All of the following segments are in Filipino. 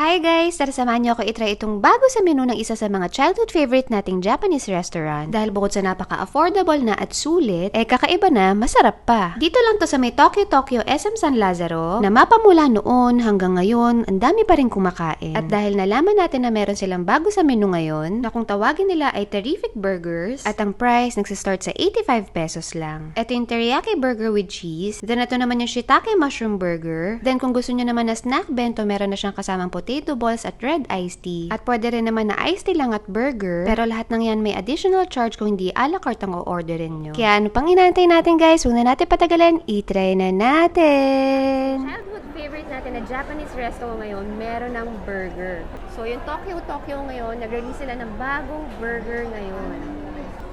Hi guys! Tara samahan niyo ako itry itong bago sa menu ng isa sa mga childhood favorite nating Japanese restaurant. Dahil bukod sa napaka-affordable na at sulit, eh kakaiba na, masarap pa. Dito lang to sa may Tokyo Tokyo SM San Lazaro na mapamula noon hanggang ngayon, ang dami pa rin kumakain. At dahil nalaman natin na meron silang bago sa menu ngayon, na kung tawagin nila ay Terrific Burgers at ang price nagsistart sa 85 pesos lang. Ito yung teriyaki burger with cheese. Then ito naman yung shiitake mushroom burger. Then kung gusto nyo naman na snack bento, meron na siyang kasamang potato balls at red iced tea. At pwede rin naman na iced tea lang at burger. Pero lahat ng yan may additional charge kung hindi a la carte ang o-orderin nyo. Kaya ano pang inaantay natin guys? Huwag na natin patagalin. I-try na natin! Childhood favorite natin na Japanese resto ngayon, meron ng burger. So, yung Tokyo Tokyo ngayon, nag-release sila ng bagong burger ngayon.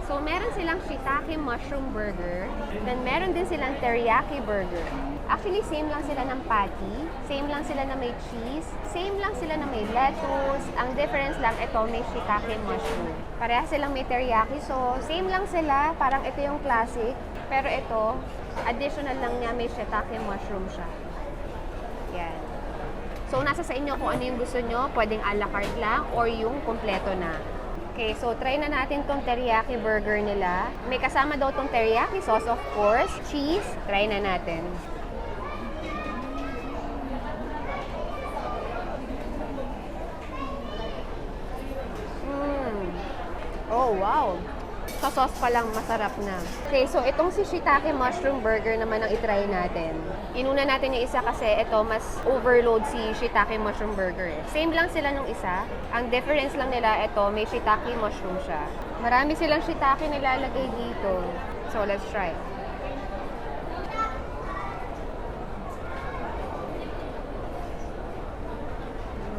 So, meron silang shiitake mushroom burger. Then, meron din silang teriyaki burger. Actually, same lang sila ng patty. Same lang sila na may cheese. Same lang sila na may lettuce. Ang difference lang, ito may shiitake mushroom. Pareha silang may teriyaki. So, same lang sila. Parang ito yung classic. Pero ito, additional lang niya, may shiitake mushroom siya. Yan. So, nasa sa inyo kung ano yung gusto nyo. Pwedeng a la carte lang or yung kompleto na. Okay, so try na natin tong teriyaki burger nila. May kasama daw tong teriyaki sauce, of course. Cheese. Try na natin. Mm. Oh, wow. Sa sauce pa lang, masarap na. Okay, so itong si shiitake mushroom burger naman ang itry natin. Inuna natin yung isa kasi ito mas overload si shiitake mushroom burger. Eh. Same lang sila nung isa. Ang difference lang nila, ito may shiitake mushroom siya. Marami silang shiitake nilalagay dito. So, let's try.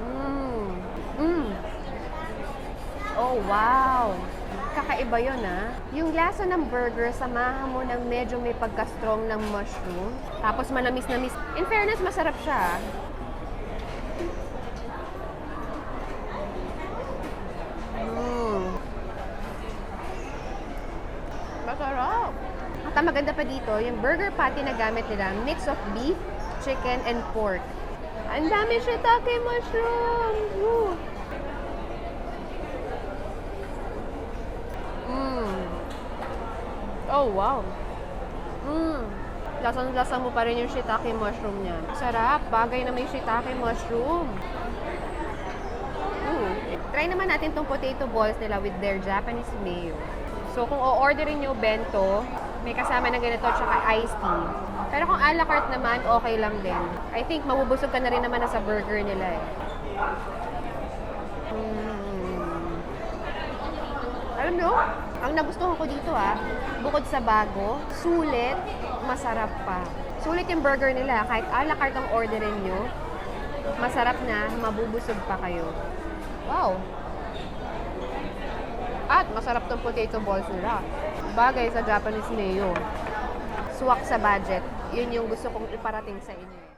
Mm. Mm. Oh, wow! Kakaiba yun, ah. Yung lasa ng burger, samahan mo ng medyo may pagka-strong ng mushroom. Tapos manamis-namis. In fairness, masarap siya. ah. Mm. Masarap! At ang maganda pa dito, yung burger patty na gamit nila, mix of beef, chicken, and pork. Ang dami shiitake mushroom! Woo! Mm. Oh, wow. Mm. Lasang-lasa mo pa rin yung shiitake mushroom niya. Sarap. Bagay na may shiitake mushroom. Mm. Try naman natin tong potato balls nila with their Japanese mayo. So, kung o-orderin nyo bento, may kasama ng ganito tsaka iced tea. Pero kung a la carte naman, okay lang din. I think mabubusog ka na rin naman na sa burger nila eh. Mm. Alam nyo, ang nagustuhan ko dito ah, bukod sa bago, sulit, masarap pa. Sulit yung burger nila, kahit a la carte ang orderin nyo, masarap na, mabubusog pa kayo. Wow! At masarap tong potato balls nila. Bagay sa Japanese mayo. Swak sa budget. Yun yung gusto kong iparating sa inyo.